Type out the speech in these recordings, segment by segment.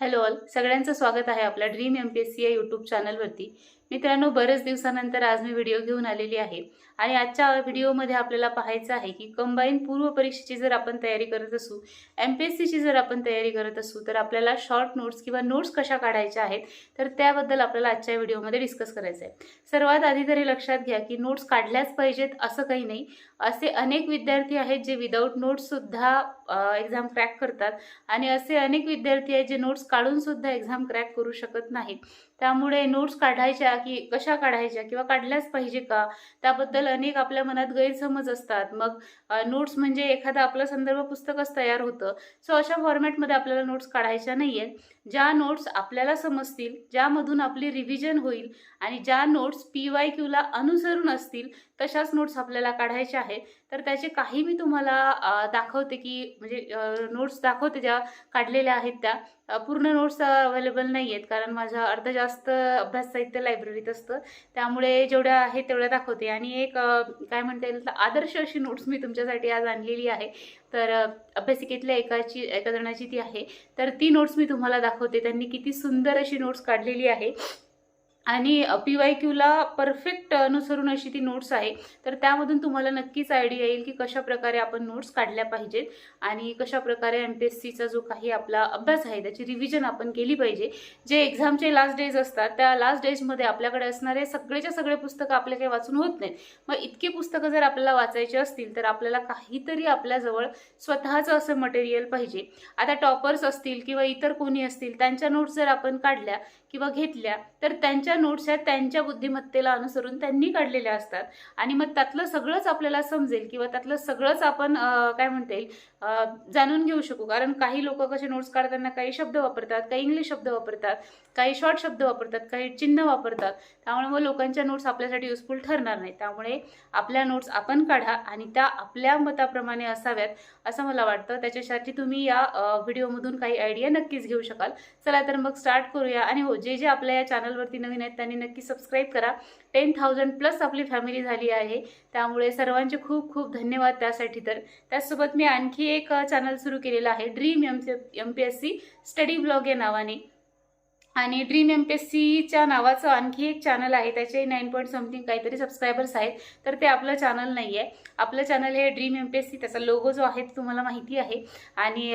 Hello all सगळ्यांचं स्वागत आहे आपल्या dream M P S C या यूट्यूब चॅनलवरती मित्रांनो बरेच दिवसानंतर आज मी व्हिडिओ घेऊन आलेली आहे. आणि आजच्या व्हिडिओमध्ये आपल्याला पाहायचं आहे की कंबाईन पूर्व परीक्षेची जर आपण तयारी करत असू एम पी एस सीची जर आपण तयारी करत असू तर आपल्याला शॉर्ट नोट्स किंवा नोट्स कशा काढायच्या आहेत तर त्याबद्दल आपल्याला आजच्या व्हिडिओमध्ये डिस्कस करायचं आहे. सर्वात आधी तरी लक्षात घ्या की नोट्स काढल्याच पाहिजेत असं काही नाही. असे अनेक विद्यार्थी आहेत जे विदाऊट नोट्ससुद्धा एक्झाम क्रॅक करतात आणि असे अनेक विद्यार्थी आहेत जे नोट्स काढूनसुद्धा एक्झाम क्रॅक करू शकत नाहीत. त्यामुळे नोट्स काढायच्या की कशा काढायच्या किंवा काढल्याच पाहिजे का? त्याबद्दल अनेक आपल्या मनात गैरसमज असतात. मग नोट्स म्हणजे एखादा आपलं संदर्भ पुस्तकच तयार होतं. सो अशा फॉर्मॅटमध्ये आपल्याला नोट्स काढायच्या नाही आहेत ज्या नोट्स आपल्याला समजतील ज्यामधून आपली रिव्हिजन होईल आणि ज्या नोट्स पी वाय क्यूला अनुसरून असतील तशाच नोट्स आपल्याला काढायच्या आहेत. तर त्याचे काही मी तुम्हाला दाखवते की म्हणजे नोट्स दाखवते ज्या काढलेल्या आहेत त्या. पूर्ण नोट्स अवेलेबल नाही आहेत कारण माझा अर्ध जास्त अभ्यास साहित्य लायब्ररीत असतं. त्यामुळे जेवढ्या आहेत तेवढ्या दाखवते. आणि एक काय म्हणता येईल तर आदर्श अशी नोट्स मी तुमच्यासाठी आज आणलेली आहे. तर अभ्यासिकेतल्या एकाची एका जणाची ती आहे. तर ती नोट्स मी तुम्हाला दाखवते. त्यांनी किती सुंदर अशी नोट्स काढलेली आहे. आणि पी वाय क्यूला परफेक्ट अनुसरून अशी ती नोट्स आहे. तर त्यामधून तुम्हाला नक्कीच आयडिया येईल की कशाप्रकारे आपण नोट्स काढल्या पाहिजेत आणि कशा प्रकारे एम पी एस सीचा जो काही आपला अभ्यास आहे त्याची रिव्हिजन आपण केली पाहिजे. जे एक्झामचे लास्ट डेज असतात त्या लास्ट डेजमध्ये आपल्याकडे असणारे सगळेच्या सगळे पुस्तकं आपल्या काही वाचून होत नाहीत. मग इतकी पुस्तकं जर आपल्याला वाचायची असतील तर आपल्याला काहीतरी आपल्याजवळ स्वतःचं असं मटेरियल पाहिजे. आता टॉपर्स असतील किंवा इतर कोणी असतील त्यांच्या नोट्स जर आपण काढल्या किंवा घेतल्या तर त्यांच्या नोट्स आहेत त्यांच्या बुद्धिमत्तेला अनुसरून त्यांनी काढलेल्या असतात. आणि मग त्यातलं सगळंच आपल्याला समजेल किंवा त्यातलं सगळंच आपण काय म्हणता येईल जाणून घेऊ शकू. कारण काही लोक कसे नोट्स काढताना काही शब्द वापरतात काही इंग्लिश शब्द वापरतात काही शॉर्ट शब्द वापरतात काही चिन्ह वापरतात. त्यामुळे मग लोकांच्या नोट्स आपल्यासाठी युजफुल ठरणार नाही. त्यामुळे आपल्या नोट्स आपण काढा आणि त्या आपल्या मताप्रमाणे असाव्यात असं मला वाटतं. त्याच्यासाठी तुम्ही या व्हिडिओमधून काही आयडिया नक्कीच घेऊ शकाल. चला तर मग स्टार्ट करूया. आणि हो जे जे आपल्या या चॅनलवरती नवीन आहेत त्यांनी नक्की सबस्क्राईब करा. टेन थाउजंड प्लस आपली फॅमिली झाली आहे. त्यामुळे सर्वांचे खूप खूप धन्यवाद त्यासाठी तर. त्याचसोबत मी आणखी एक चॅनल सुरू केलेलं आहे. Dream M M P S C study blog या नावाने. आणि ड्रीम एम पी एस सीच्या नावाचं आणखी एक चॅनल आहे त्याचे नाईन पॉईंट समथिंग काहीतरी सबस्क्रायबर्स आहेत तर ते आपलं चॅनल नाही आहे आपलं चॅनल हे dream M P S C त्याचा लोगो जो आहे तो तुम्हाला माहिती आहे. आणि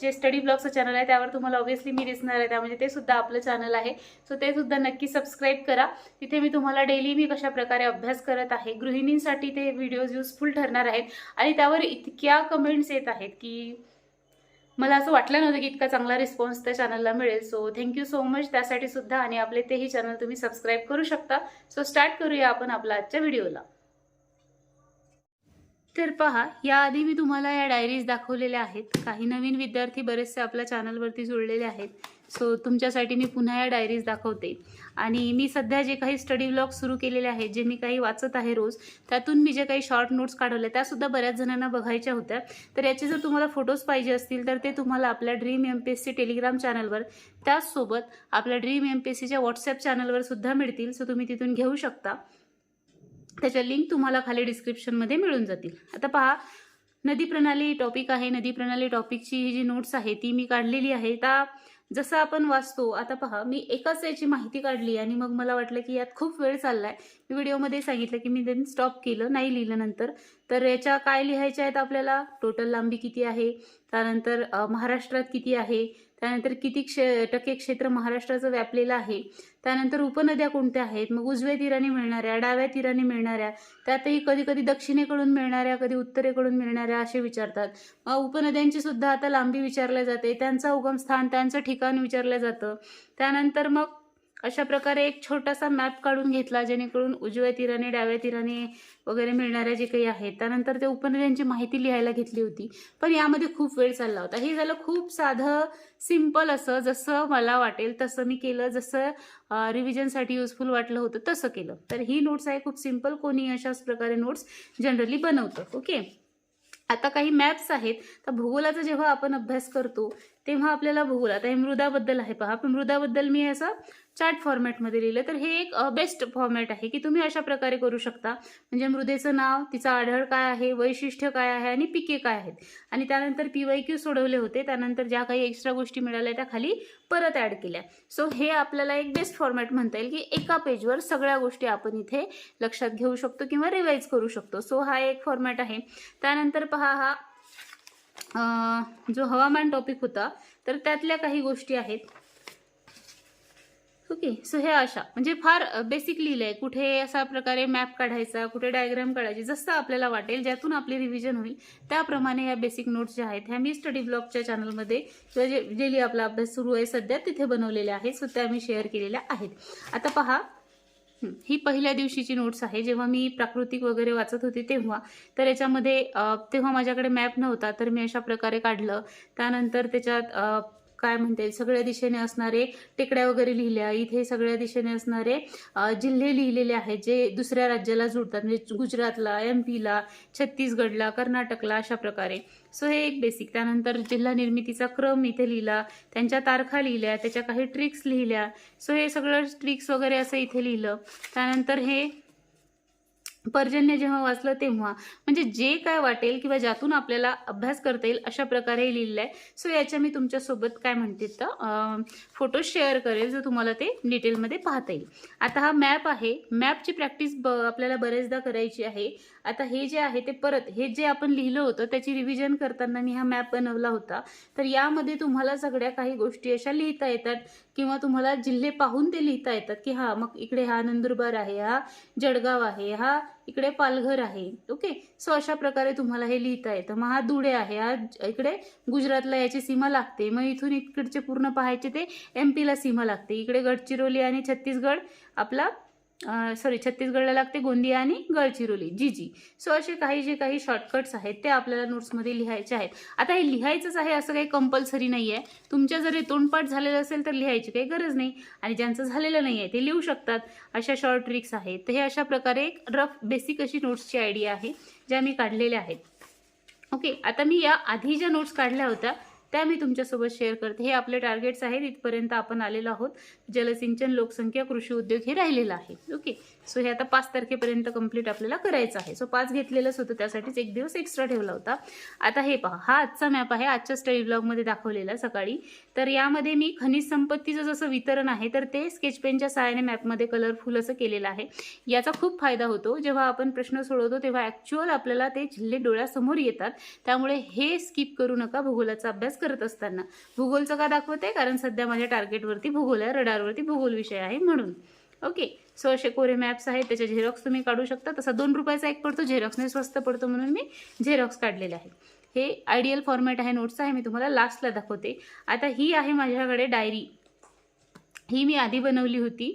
जे स्टडी ब्लॉगचं चॅनल आहे त्यावर तुम्हाला ऑब्व्हियसली मी दिसणार आहे त्यामध्ये ते सुद्धा आपलं चॅनल आहे. सो ते सुद्धा नक्की सबस्क्राईब करा. तिथे मी तुम्हाला डेली मी कशा प्रकारे अभ्यास करत आहे गृहिणींसाठी ते व्हिडिओज युजफुल ठरणार आहेत. आणि त्यावर इतक्या कमेंट्स येत आहेत की मला असं वाटलं नव्हतं की इतका चांगला रिस्पॉन्स त्या चॅनलला मिळेल. सो थँक्यू सो मच त्यासाठी सुद्धा आणि आपले तेही चॅनल तुम्ही सबस्क्राईब करू शकता. सो स्टार्ट करूया आपण आपला आजच्या व्हिडिओला तर पहा याआधी मी तुम्हाला या डायरीज दाखवलेल्या आहेत. काही नवीन विद्यार्थी बरेचसे आपल्या चॅनलवरती जुळलेले आहेत. सो तुमच्यासाठी मी पुन्हा या डायरीज दाखवते. आणि मी सध्या जे काही स्टडी ब्लॉग सुरू केलेले आहेत जे मी काही वाचत आहे रोज त्यातून मी जे काही शॉर्ट नोट्स काढवले त्यासुद्धा बऱ्याच जणांना बघायच्या होत्या. तर याचे जर तुम्हाला फोटोज पाहिजे असतील तर ते तुम्हाला आपल्या dream M P S C Telegram चॅनलवर त्याचसोबत आपल्या ड्रीम एम पी एस सीच्या व्हॉट्सअप चॅनलवर सुद्धा मिळतील. सो तुम्ही तिथून घेऊ शकता. त्याच्या लिंक तुम्हाला खाली डिस्क्रिप्शनमध्ये मिळून जातील. आता पहा नदी प्रणाली टॉपिक आहे. नदी प्रणाली टॉपिकची ही जी नोट्स आहे ती मी काढलेली आहे. त्या जसं आपण वाचतो आता पहा मी एकाच याची माहिती काढली आणि मग मला वाटलं की यात खूप वेळ चाललाय. मी व्हिडिओमध्ये सांगितलं की मी देन स्टॉप केलं नाही लिहिलं नंतर. तर याच्या काय लिहायच्या आहेत आपल्याला? टोटल लांबी किती आहे? त्यानंतर महाराष्ट्रात किती आहे? त्यानंतर किती क्षे टक्के क्षेत्र महाराष्ट्राचं व्यापलेलं आहे. त्यानंतर उपनद्या कोणत्या आहेत? मग उजव्या तीराने मिळणाऱ्या डाव्या तीराने मिळणाऱ्या त्यातही कधी कधी दक्षिणेकडून मिळणाऱ्या कधी उत्तरेकडून मिळणाऱ्या असे विचारतात. मग उपनद्यांची सुद्धा आता लांबी विचारल्या जाते. त्यांचं उगमस्थान त्यांचं ठिकाण विचारलं जातं. त्यानंतर मग अशा प्रकारे एक छोटासा मॅप काढून घेतला जेणेकरून उजव्या तिराने डाव्या तिराने वगैरे मिळणाऱ्या जे काही आहेत त्यानंतर ते उपनद्यांची माहिती लिहायला घेतली होती. पण यामध्ये खूप वेळ चालला होता. हे झालं खूप साधं सिंपल असं जसं मला वाटेल तसं मी केलं. जसं रिव्हिजनसाठी युजफुल वाटलं होतं तसं केलं. तर ही नोट्स आहे खूप सिंपल कोणी अशाच प्रकारे नोट्स जनरली बनवतं ओके आता काही मॅप्स आहेत. तर भूगोलाचा जेव्हा आपण अभ्यास करतो तेव्हा आपल्याला भूगोल आता हे मृदाबद्दल आहे पहा. पण मृदाबद्दल मी असं चार्ट फॉर्मॅटमध्ये लिहिलं तर हे एक बेस्ट फॉर्मॅट आहे की तुम्ही अशा प्रकारे करू शकता. म्हणजे मृदेचं नाव तिचा आढळ काय आहे वैशिष्ट्य काय आहे आणि पिके काय आहेत. आणि त्यानंतर पी वाय क्यू सोडवले होते त्यानंतर ज्या काही एक्स्ट्रा गोष्टी मिळाल्या त्या खाली परत ॲड केल्या. सो हे आपल्याला एक बेस्ट फॉर्मॅट म्हणता येईल की एका पेजवर सगळ्या गोष्टी आपण इथे लक्षात घेऊ शकतो किंवा रिवाईज करू शकतो. सो हा एक फॉर्मॅट आहे. त्यानंतर पहा हा जो हवामान टॉपिक होता तर त्यातल्या काही गोष्टी आहेत. ओके सो हे अशा. म्हणजे फार बेसिक लिहिलं आहे कुठे असा प्रकारे मॅप काढायचा कुठे डायग्राम काढायची जसं आपल्याला वाटेल ज्यातून आपले रिव्हिजन होईल त्याप्रमाणे ह्या बेसिक नोट्स ज्या आहेत ह्या मी स्टडी ब्लॉगच्या चॅनलमध्ये किंवा जे डेली आपला अभ्यास सुरू आहे सध्या तिथे बनवलेल्या आहेत. सो त्या मी शेअर केलेल्या आहेत. आता पहा ही पहिल्या दिवशीची नोट्स आहे. जेव्हा मी प्राकृतिक वगैरे वाचत होती तेव्हा तर याच्यामध्ये तेव्हा माझ्याकडे मॅप नव्हता तर मी अशा प्रकारे काढलं. त्यानंतर त्याच्यात काय म्हणता येईल? सगळ्या दिशेने असणारे टेकड्या वगैरे लिहिल्या इथे सगळ्या दिशेने असणारे जिल्हे लिहिलेले आहेत जे दुसऱ्या राज्याला जुळतात म्हणजे गुजरातला एम पीला छत्तीसगडला कर्नाटकला अशा प्रकारे. सो हे एक बेसिक त्यानंतर जिल्हा निर्मितीचा क्रम इथे लिहिला त्यांच्या तारखा लिहिल्या त्याच्या काही ट्रिक्स लिहिल्या. सो हे सगळं ट्रिक्स वगैरे असं इथे लिहिलं. त्यानंतर हे पर्जन्य जेव्हा वाचलं तेव्हा म्हणजे जे काय वाटेल किंवा ज्यातून आपल्याला अभ्यास करता येईल अशा प्रकारे लिहिलेलं लिहिलं आहे सो याच्या मी तुमच्यासोबत काय म्हणते तर फोटो शेअर करेल जर तुम्हाला ते डिटेलमध्ये पाहता येईल. आता हा मॅप आहे. मॅपची प्रॅक्टिस ब आपल्याला बरेचदा करायची आहे. आता हे जे आहे ते परत हे जे आपण लिहिलं होतं त्याची रिव्हिजन करताना मी हा मॅप बनवला होता. तर यामध्ये तुम्हाला सगळ्या काही गोष्टी अशा लिहिता येतात किंवा तुम्हाला जिल्हे पाहून ते लिहिता येतात की हा मग इकडे हा नंदुरबार आहे हा जळगाव आहे हा इकडे पालघर आहे ओके सो अशा प्रकारे तुम्हाला हे लिहिता येतं. मग हा धुळे आहे. हा इकडे गुजरातला याची सीमा लागते. मग इथून इकडचे पूर्ण पाहायचे ते एम पीला सीमा लागते. इकडे गडचिरोली आणि छत्तीसगड आपला सॉरी छत्तीसगडला लागते गोंदिया आणि गडचिरोली. जी जी. सो असे काही जे काही शॉर्टकट्स आहेत ते आपल्याला नोट्समध्ये लिहायचे आहेत. आता हे लिहायचंच आहे असं काही कंपल्सरी नाही आहे तुमच्या जर हे तोंडपाठ झालेलं असेल तर लिहायची काही गरज नाही. आणि ज्यांचं झालेलं नाही आहे ते लिहू शकतात. अशा शॉर्ट ट्रिक्स आहेत. तर हे अशा प्रकारे एक रफ बेसिक अशी नोट्सची आयडिया आहे ज्या मी काढलेल्या आहेत. ओके आता मी या आधी ज्या नोट्स काढल्या होत्या त्या मी तुमच्यासोबत शेअर करते. हे आपले टार्गेट्स आहेत. इथपर्यंत आपण आलेलो आहोत. जलसिंचन लोकसंख्या कृषी उद्योग हे राहिलेलं आहे. ओके सो हे आता पाच तारखेपर्यंत कंप्लीट आपल्याला करायचं आहे. सो पाच घेतलेलंच होतं त्यासाठीच एक दिवस एक्स्ट्रा ठेवला होता. आता हे पहा हा आजचा मॅप आहे आजच्या स्टडी ब्लॉगमध्ये दाखवलेला सकाळी. तर यामध्ये मी खनिज संपत्तीचं जसं वितरण आहे तर ते स्केच पेनच्या सहाय्याने मॅपमध्ये कलरफुल असं केलेलं आहे. याचा खूप फायदा होतो जेव्हा आपण प्रश्न सोडवतो तेव्हा ॲक्च्युअल आपल्याला ते जिल्हे डोळ्यासमोर येतात. त्यामुळे हे स्किप करू नका भूगोलाचा अभ्यास करत असताना. भूगोलचं का दाखवते कारण सध्या माझ्या टार्गेटवरती भूगोल आहे रडारवरती भूगोल विषय आहे म्हणून. ओके सो असे कोरे मॅप्स आहेत त्याचे झेरॉक्स तुम्ही काढू शकता. तसा दोन रुपयाचा एक पडतो झेरॉक्सने स्वस्त पडतो म्हणून मी झेरॉक्स काढलेले आहे. हे आयडियल फॉर्मॅट आहे नोट्स आहे मी तुम्हाला लास्टला दाखवते. आता ही आहे माझ्याकडे डायरी ही मी आधी बनवली होती.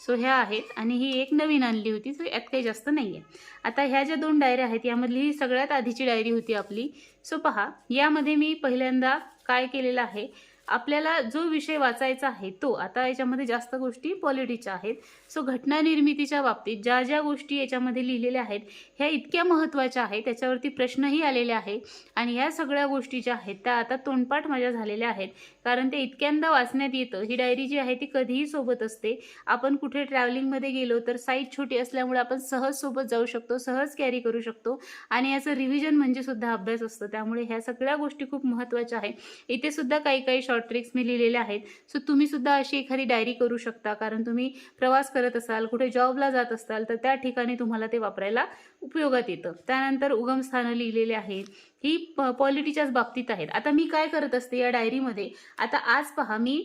सो ह्या आहेत आणि ही एक नवीन आणली होती सो यात काही जास्त नाही आहे आता ह्या ज्या दोन डायऱ्या आहेत यामधली ही सगळ्यात आधीची डायरी होती आपली. सो पहा यामध्ये मी पहिल्यांदा काय केलेलं आहे आपल्याला जो विषय वाचायचा आहे तो आता याच्यामध्ये जास्त गोष्टी पॉलिटीच्या आहेत. सो घटना निर्मितीच्या बाबतीत ज्या ज्या गोष्टी याच्यामध्ये लिहिलेल्या आहेत ह्या इतक्या महत्त्वाच्या आहेत त्याच्यावरती प्रश्नही आलेले आहे आणि ह्या सगळ्या गोष्टी ज्या आहेत त्या आता तोंडपाठ माझ्या झालेल्या आहेत. कारण ते इतक्यांदा वाचण्यात येतं. ही डायरी जी आहे ती कधीही सोबत असते. आपण कुठे ट्रॅव्हलिंगमध्ये गेलो तर साईज छोटी असल्यामुळे आपण सहज सोबत जाऊ शकतो सहज कॅरी करू शकतो आणि याचं रिव्हिजन म्हणजे सुद्धा अभ्यास असतो. त्यामुळे ह्या सगळ्या गोष्टी खूप महत्त्वाच्या आहेत. इथे सुद्धा काही काही शॉर्ट ट्रिक्स मी लिहिलेल्या आहेत. सो तुम्ही सुद्धा अशी एखादी डायरी करू शकता. कारण तुम्ही प्रवास करत असाल कुठे जॉबला जात असाल तर त्या ठिकाणी तुम्हाला ते वापरायला उपयोगात येतं. त्यानंतर उगमस्थानं लिहिलेले आहेत. ही प पॉलिटीच्याच बाबतीत आहेत. आता मी काय करत असते या डायरीमध्ये आता आज पहा मी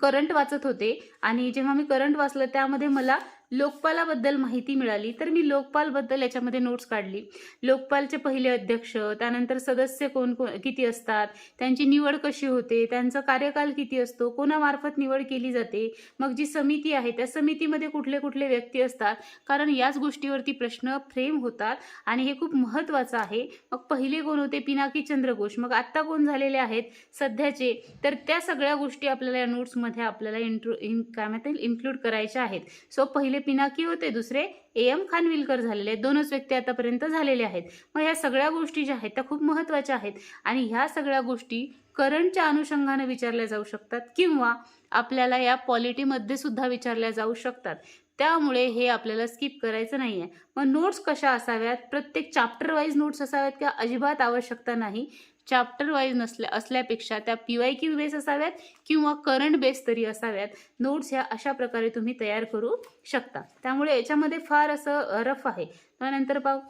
करंट वाचत होते आणि जेव्हा मी करंट वाचलं त्यामध्ये मला लोकपालाबद्दल माहिती मिळाली तर मी लोकपालबद्दल याच्यामध्ये नोट्स काढली. लोकपालचे पहिले अध्यक्ष त्यानंतर सदस्य कोण कोण किती असतात त्यांची निवड कशी होते त्यांचा कार्यकाल किती असतो कोणामार्फत निवड केली जाते मग जी समिती आहे त्या समितीमध्ये कुठले कुठले व्यक्ती असतात कारण याच गोष्टीवरती प्रश्न फ्रेम होतात आणि हे खूप महत्त्वाचं आहे. मग पहिले कोण होते? पिनाकी चंद्रघोष मग आत्ता कोण झालेले आहेत? सध्याचे. तर त्या सगळ्या गोष्टी आपल्याला या नोट्समध्ये आपल्याला इंट्रो इन काय म्हणता इन्क्लूड करायच्या आहेत. सो पहिले पिनाकी होते दुसरे ए. एम. खानविलकर झालेले आहेत. दोनच व्यक्ती आतापर्यंत झालेले आहेत. मग ह्या सगळ्या गोष्टी ज्या आहेत त्या खूप महत्त्वाच्या आहेत. आणि ह्या सगळ्या गोष्टी करंटच्या अनुषंगाने विचारल्या जाऊ शकतात किंवा आपल्याला या पॉलिटीमध्ये सुद्धा विचारल्या जाऊ शकतात. त्यामुळे हे आपल्याला स्किप करायचं नाही आहे मग नोट्स कशा असाव्यात? प्रत्येक चॅप्टर वाईज नोट्स असाव्यात किंवा अजिबात आवश्यकता नाही. चॅप्टर वाईज नसल्या असल्यापेक्षा त्या पी वाय क्यू बेस असाव्यात किंवा करंट बेस तरी असाव्यात. नोट्स ह्या अशा प्रकारे तुम्ही तयार करू शकता. त्यामुळे याच्यामध्ये फार असं रफ आहे. त्यानंतर पाहू.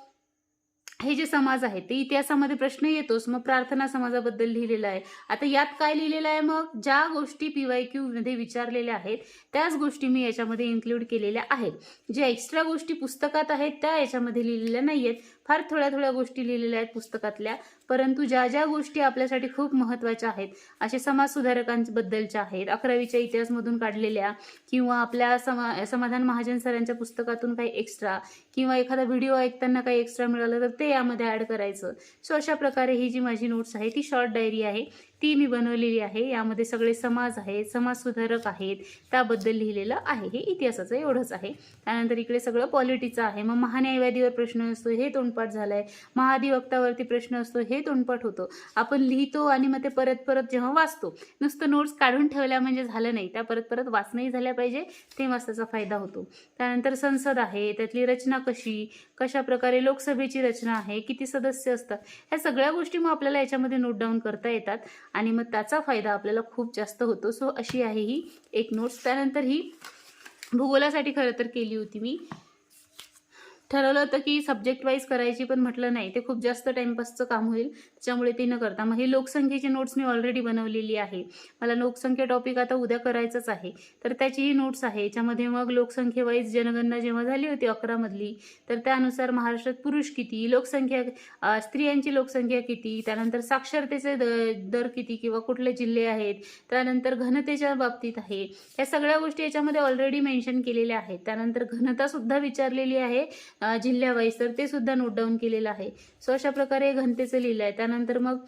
हे जे समाज आहे ते इतिहासामध्ये प्रश्न येतोच. मग प्रार्थना समाजाबद्दल लिहिलेलं आहे. आता यात काय लिहिलेलं आहे मग? ज्या गोष्टी पी वाय क्यूमध्ये विचारलेल्या आहेत त्याच गोष्टी मी याच्यामध्ये इन्क्लूड केलेल्या आहेत. ज्या एक्स्ट्रा गोष्टी पुस्तकात आहेत त्या याच्यामध्ये लिहिलेल्या नाही आहेत फार थोड्या थोड्या गोष्टी लिहिलेल्या आहेत पुस्तकातल्या परंतु ज्या ज्या गोष्टी आपल्यासाठी खूप महत्त्वाच्या आहेत असे समाजसुधारकांबद्दलच्या आहेत. अकरावीच्या इतिहासमधून काढलेल्या किंवा आपल्या समा समाधान महाजन सरांच्या पुस्तकातून काही एक्स्ट्रा किंवा एखादा व्हिडिओ ऐकताना काही एक्स्ट्रा मिळालं तर ते यामध्ये ॲड करायचं. सो अशा प्रकारे ही जी माझी नोट्स आहे ती शॉर्ट डायरी आहे. ती मी बनवलेली आहे. यामध्ये सगळे समाज आहेत समाजसुधारक आहेत. त्याबद्दल लिहिलेलं आहे. हे इतिहासाचं एवढंच आहे. त्यानंतर इकडे सगळं पॉलिटीचं आहे. मग महान्यायवादीवर प्रश्न असतो हे तोंडपाठ झालं आहे महाधिवक्तावरती प्रश्न असतो हे तोंडपाठ होतो. आपण लिहितो आणि मग ते परत परत जेव्हा वाचतो नुसतं नोट्स काढून ठेवल्या म्हणजे झालं नाही. त्या परत परत वाचणंही झाल्या पाहिजे तेव्हाच त्याचा फायदा होतो. त्यानंतर संसद आहे. त्यातली रचना कशी? कशा प्रकारे लोकसभेची रचना आहे? किती सदस्य असतात? ह्या सगळ्या गोष्टी मग आपल्याला याच्यामध्ये नोट डाऊन करता येतात. आणि मग त्याचा फायदा आपल्याला खूप जास्त होतो. सो अशी आहे ही एक नोट्स त्यानंतर ही भूगोलासाठी खरं तर केली होती मी. ठरवलं होतं की सब्जेक्ट वाईज करायची पण म्हटलं नाही. ते खूप जास्त टाईमपासचं काम होईल. त्याच्यामुळे ते न करता मग हे लोकसंख्येची नोट्स मी ऑलरेडी बनवलेली आहे. मला लोकसंख्या टॉपिक आता उद्या करायचंच आहे. तर त्याची ही नोट्स आहे. याच्यामध्ये मग लोकसंख्येवाईज जनगणना जेव्हा झाली होती अकरामधली तर त्यानुसार महाराष्ट्रात पुरुष किती लोकसंख्या स्त्रियांची लोकसंख्या किती त्यानंतर साक्षरतेचे द दर किती किंवा कुठले जिल्हे आहेत त्यानंतर घनतेच्या बाबतीत आहे. या सगळ्या गोष्टी याच्यामध्ये ऑलरेडी मेन्शन केलेल्या आहेत. त्यानंतर घनतासुद्धा विचारलेली आहे. जिल्ह्यावाईस जिल्ह्यावाईज तर ते सुद्धा नोट डाऊन केलेलं आहे. सो अशा प्रकारे घनतेचं लिहिलं आहे. त्यानंतर मग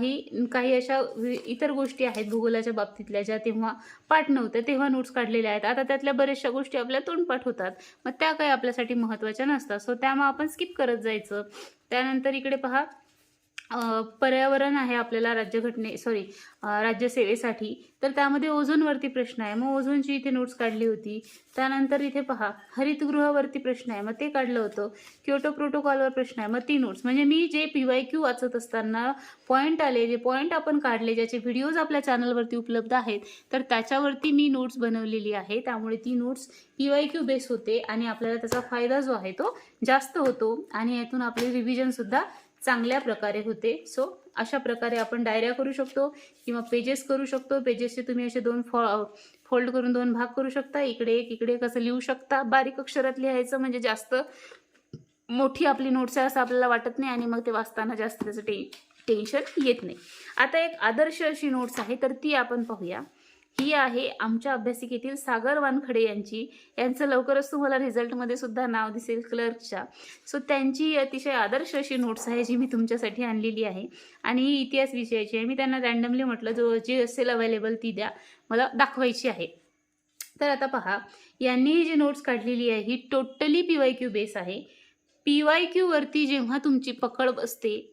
ही काही अशा इतर गोष्टी आहेत भूगोलाच्या बाबतीतल्या ज्या तेव्हा पाठ नव्हत्या तेव्हा नोट्स काढलेल्या आहेत. आता त्यातल्या बऱ्याचशा गोष्टी आपल्या तोंडपाठ होतात. मग त्या काही आपल्यासाठी महत्त्वाच्या नसतात. सो त्या मग आपण स्किप करत जायचं. त्यानंतर इकडे पहा. पर्यावरण आहे आपल्याला राज्यघटने सॉरी राज्यसेवेसाठी. तर त्यामध्ये ओझोनवरती प्रश्न आहे. मग ओझोनची इथे नोट्स काढली होती. त्यानंतर इथे पहा हरितगृहावरती प्रश्न आहे. मग ते काढलं होतं. क्योटो प्रोटोकॉलवर प्रश्न आहे. मग ती नोट्स म्हणजे मी जे पी वाय क्यू वाचत असताना पॉईंट आले जे पॉईंट आपण काढले ज्याचे व्हिडिओज आपल्या चॅनलवरती उपलब्ध आहेत तर त्याच्यावरती मी नोट्स बनवलेली आहे. त्यामुळे ती notes P Y Q base होते आणि आपल्याला त्याचा फायदा जो आहे तो जास्त होतो. आणि यातून आपले रिव्हिजनसुद्धा चांगल्या प्रकारे होते. सो अशा प्रकारे आपण डायऱ्या करू शकतो किंवा पेजेस करू शकतो. पेजेसचे तुम्ही असे दोन फॉ फोल्ड करून दोन भाग करू शकता. इकडे एक इकडे एक असं लिहू शकता. बारीक अक्षरात लिहायचं म्हणजे जास्त मोठी आपली नोट्स आहे असं आपल्याला वाटत नाही आणि मग ते वाचताना जास्त त्याचं टे टेन्शन येत नाही. आता एक आदर्श अशी नोट्स आहे तर ती आपण पाहूया. ही आहे आमच्या अभ्यासिकेतील सागर वानखडे यांची. यांचं लवकरच तुम्हाला रिझल्टमध्ये सुद्धा नाव दिसेल क्लर्कच्या सो त्यांची अतिशय आदर्श अशी नोट्स आहे जी मी तुमच्यासाठी आणलेली आहे. आणि ही इतिहास विषयाची आहे. मी त्यांना रँडमली म्हटलं जो जी असेल अवेलेबल ती द्या. मला दाखवायची आहे. तर आता पहा यांनी ही जी नोट्स काढलेली आहे ही totally P Y Q base आहे. पी वाय क्यूवरती जेव्हा तुमची पकड बसते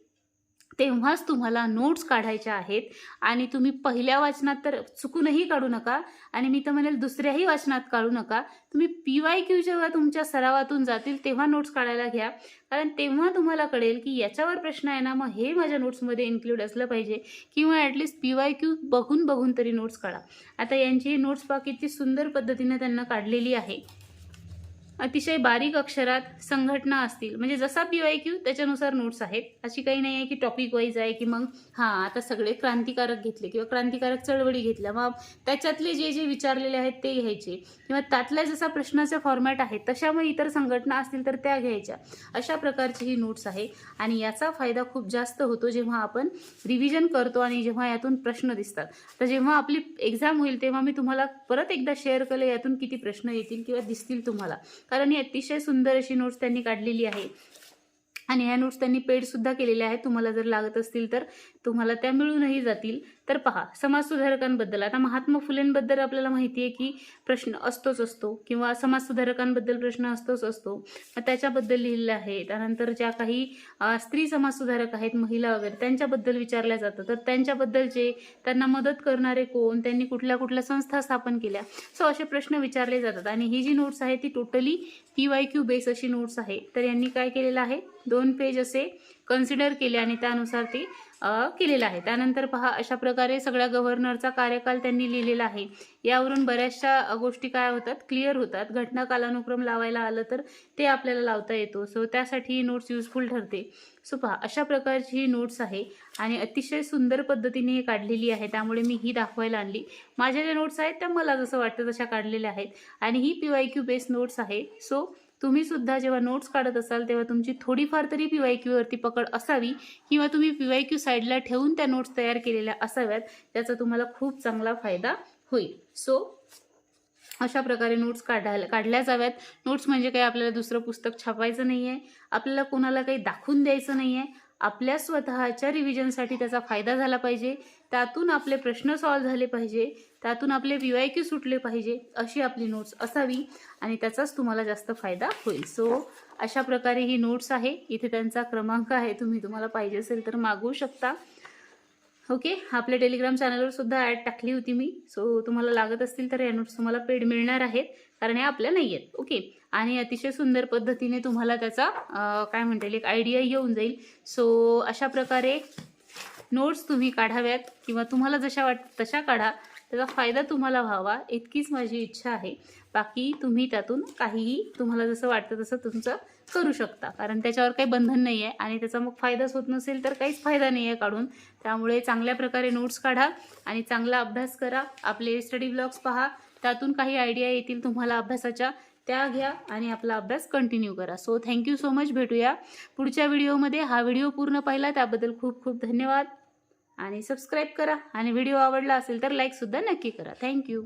तेव्हाच तुम्हाला नोट्स काढायच्या आहेत. आणि तुम्ही पहिल्या वाचनात तर चुकूनही काढू नका. आणि मी तर म्हणेल दुसऱ्याही वाचनात काढू नका. तुम्ही पी वाय क्यू जेव्हा तुमच्या सरावातून जातील तेव्हा नोट्स काढायला घ्या. कारण तेव्हा तुम्हाला कळेल की याच्यावर प्रश्न आहे ना मग हे माझ्या नोट्समध्ये इन्क्लूड असलं पाहिजे. किंवा ॲटलिस्ट पी वाय क्यू बघून बघून तरी नोट्स काढा. आता यांची नोट्स पहा किती सुंदर पद्धतीने त्यांना काढलेली आहे. अतिशय बारीक अक्षरात संघटना असतील. म्हणजे जसा पी वाय क्यू त्याच्यानुसार नोट्स आहेत. अशी काही नाही आहे की टॉपिक वाईज आहे की मग हां आता सगळे क्रांतिकारक घेतले किंवा क्रांतिकारक चळवळी घेतल्या. मग त्याच्यातले जे जे विचारलेले आहेत ते घ्यायचे. किंवा त्यातल्या जसा प्रश्नाचा फॉर्मॅट आहे तशामुळे इतर संघटना असतील तर त्या घ्यायच्या. अशा प्रकारची ही नोट्स आहे. आणि याचा फायदा खूप जास्त होतो जेव्हा आपण रिव्हिजन करतो आणि जेव्हा यातून प्रश्न दिसतात. तर जेव्हा आपली एक्झाम होईल तेव्हा मी तुम्हाला परत एकदा शेअर केलं यातून किती प्रश्न येतील किंवा दिसतील तुम्हाला. कारण ही अतिशय सुंदर अशी नोट्स त्यांनी काढलेली आहे. आणि ह्या नोट्स त्यांनी पेडसुद्धा केलेल्या आहेत. तुम्हाला जर लागत असतील तर तुम्हाला त्या मिळूनही जातील. तर पहा समाजसुधारकांबद्दल. आता महात्मा फुलेंबद्दल आपल्याला माहिती आहे की प्रश्न असतोच असतो किंवा समाजसुधारकांबद्दल प्रश्न असतोच असतो. मग त्याच्याबद्दल लिहिलेलं आहे. त्यानंतर ज्या काही स्त्री समाजसुधारक आहेत महिला वगैरे त्यांच्याबद्दल विचारल्या जातं. तर त्यांच्याबद्दलचे त्यांना मदत करणारे कोण त्यांनी कुठल्या कुठल्या संस्था स्थापन केल्या? सो असे प्रश्न विचारले जातात. आणि ही जी नोट्स आहे ती totally P Y Q base अशी नोट्स आहे. तर यांनी काय केलेलं आहे? दोन पेज असे कन्सिडर केले आणि त्यानुसार ते केलेलं आहे. त्यानंतर पहा अशा प्रकारे सगळ्या गव्हर्नरचा कार्यकाल त्यांनी लिहिलेला आहे. यावरून बऱ्याचशा गोष्टी काय होतात? क्लिअर होतात. घटना कालानुक्रम लावायला आलं तर ते आपल्याला लावता येतो. सो त्यासाठी ही नोट्स युजफुल ठरते. सो पहा अशा प्रकारची ही नोट्स आहे आणि अतिशय सुंदर पद्धतीने हे काढलेली आहे. त्यामुळे मी ही दाखवायला आणली. माझ्या ज्या नोट्स आहेत त्या मला जसं वाटतं तशा काढलेल्या आहेत. आणि ही P Y Q based notes आहे. सो तुम्ही सुद्धा जेव्हा नोट्स काढत असाल तेव्हा तुमची थोडीफार तरी पी वाय क्यूवरती पकड असावी किंवा तुम्ही पी वाय क्यू साईडला ठेवून त्या नोट्स तयार केलेल्या असाव्यात त्याचा तुम्हाला खूप चांगला फायदा होईल. सो अशा प्रकारे नोट्स काढायला काढल्या जाव्यात. नोट्स म्हणजे काही आपल्याला दुसरं पुस्तक छापायचं नाही आहे आपल्याला कोणाला काही दाखवून द्यायचं नाही आहे आपल्या स्वतःच्या रिव्हिजनसाठी त्याचा फायदा झाला पाहिजे. त्यातून आपले प्रश्न सॉल्व्ह झाले पाहिजे त्यातून आपले पी वाय क्यू सुटले पाहिजे अशी आपली नोट्स असावी आणि त्याचाच तुम्हाला जास्त फायदा होईल. सो अशा प्रकारे ही नोट्स आहे. इथे त्यांचा क्रमांक आहे. तुम्ही तुम्हाला पाहिजे असेल तर मागवू शकता. ओके आपल्या टेलिग्राम चॅनलवर सुद्धा ॲड टाकली होती मी. सो तुम्हाला लागत असतील तर या नोट्स तुम्हाला पेड मिळणार आहेत कारण या आपल्या नाही आहेत ओके आणि अतिशय सुंदर पद्धतीने तुम्हाला त्याचा काय म्हणता येईल? एक आयडिया येऊन जाईल. सो अशा प्रकारे नोट्स तुम्ही काढाव्यात किंवा तुम्हाला जशा वाट तशा काढा त्याचा फायदा तुम्हाला व्हावा इतकीच माझी इच्छा आहे. बाकी तुम्ही त्यातून काहीही तुम्हाला जसं वाटतं तसं तुमचं करू शकता. कारण त्याच्यावर काही बंधन नाही आहे आणि त्याचा मग फायदाच होत नसेल तर काहीच फायदा नाही आहे काढून. त्यामुळे चांगल्या प्रकारे नोट्स काढा आणि चांगला अभ्यास करा. आपले स्टडी ब्लॉग्स पहा. त्यातून काही आयडिया येतील तुम्हाला अभ्यासाच्या. त्या घ्या आणि आपला अभ्यास कंटिन्यू करा. सो थँक्यू सो मच भेटूया पुढच्या व्हिडिओमध्ये. हा व्हिडिओ पूर्ण पाहिला त्याबद्दल खूप खूप धन्यवाद. आणि सबस्क्राईब करा. आणि व्हिडिओ आवडला असेल तर लाईकसुद्धा नक्की करा. थँक्यू